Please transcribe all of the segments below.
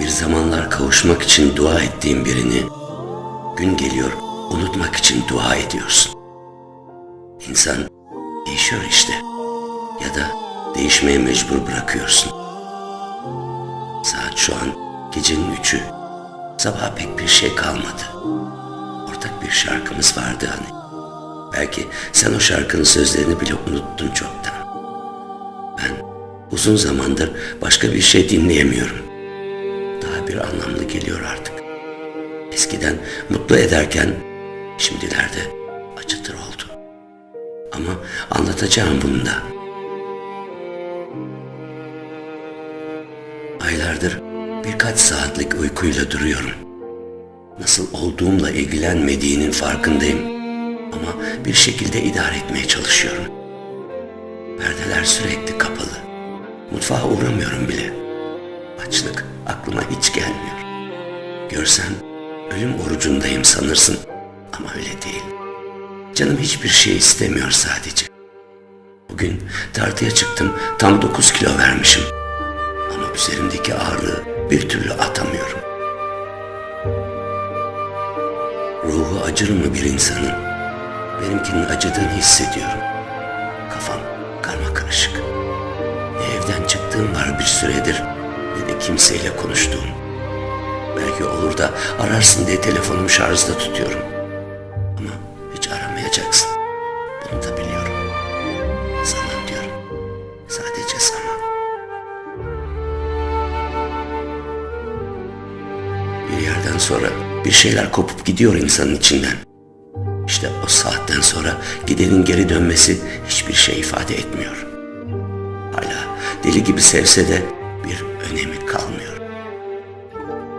Bir zamanlar kavuşmak için dua ettiğin birini gün geliyor unutmak için dua ediyorsun. İnsan değişiyor işte. Ya da değişmeye mecbur bırakıyorsun. Saat şu an gecenin üçü. Sabah pek bir şey kalmadı. Ortak bir şarkımız vardı hani. Belki sen o şarkının sözlerini bile unuttun çoktan. Ben uzun zamandır başka bir şey dinleyemiyorum. Bir anlamlı geliyor artık. Eskiden mutlu ederken şimdilerde acıtır oldu. Ama anlatacağım bunu da. Aylardır birkaç saatlik uykuyla duruyorum. Nasıl olduğumla ilgilenmediğinin farkındayım. Ama bir şekilde idare etmeye çalışıyorum. Perdeler sürekli kapalı. Mutfağa uğramıyorum bile. Açlık aklıma hiç gelmiyor. Görsen ölüm orucundayım sanırsın ama öyle değil. Canım hiçbir şey istemiyor sadece. Bugün tartıya çıktım tam 9 kilo vermişim. Ama üzerimdeki ağırlığı bir türlü atamıyorum. Ruhu acır mı bir insanın? Benimkinin acıdığını hissediyorum. Kafam karma karışık. Evden çıktığım var bir süredir ne de kimseyle konuştuğum. Belki olur da ararsın diye telefonumu şarjda tutuyorum. Ama hiç aramayacaksın. Bunu da biliyorum. Zaman diyorum. Sadece zaman. Bir yerden sonra bir şeyler kopup gidiyor insanın içinden. İşte o saatten sonra gidenin geri dönmesi hiçbir şey ifade etmiyor. Hala deli gibi sevse de önemi kalmıyor.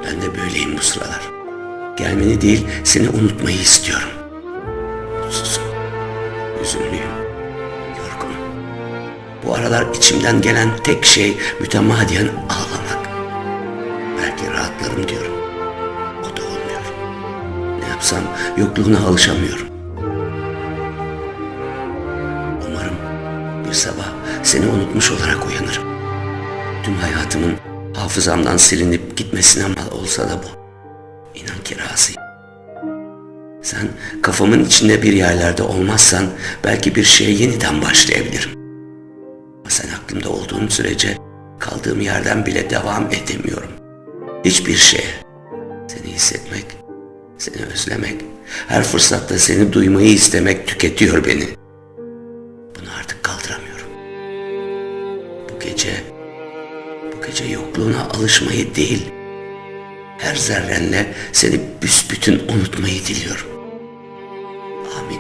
Ben de böyleyim bu sıralar. Gelmeni değil seni unutmayı istiyorum. Mutsuzum, üzünlüyüm, yorgunum. Bu aralar içimden gelen tek şey mütemadiyen ağlamak. Belki rahatlarım diyorum. O da olmuyor. Ne yapsam yokluğuna alışamıyorum. Umarım bir sabah seni unutmuş olarak uyanırım. Tüm hayatımın hafızamdan silinip gitmesine mal olsa da bu. İnan ki razıyım. Sen kafamın içinde bir yerlerde olmazsan belki bir şeye yeniden başlayabilirim. Ama sen aklımda olduğun sürece kaldığım yerden bile devam edemiyorum. Hiçbir şeye. Seni hissetmek, seni özlemek, her fırsatta seni duymayı istemek tüketiyor beni. Bunu artık kaldıramıyorum. Bu gece, gece yokluğuna alışmayı değil, her zerrenle seni büsbütün unutmayı diliyorum. Amin.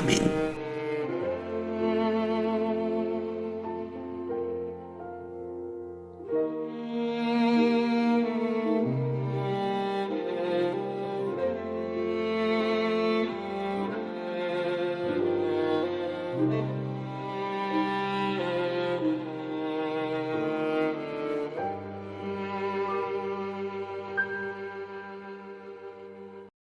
Amin.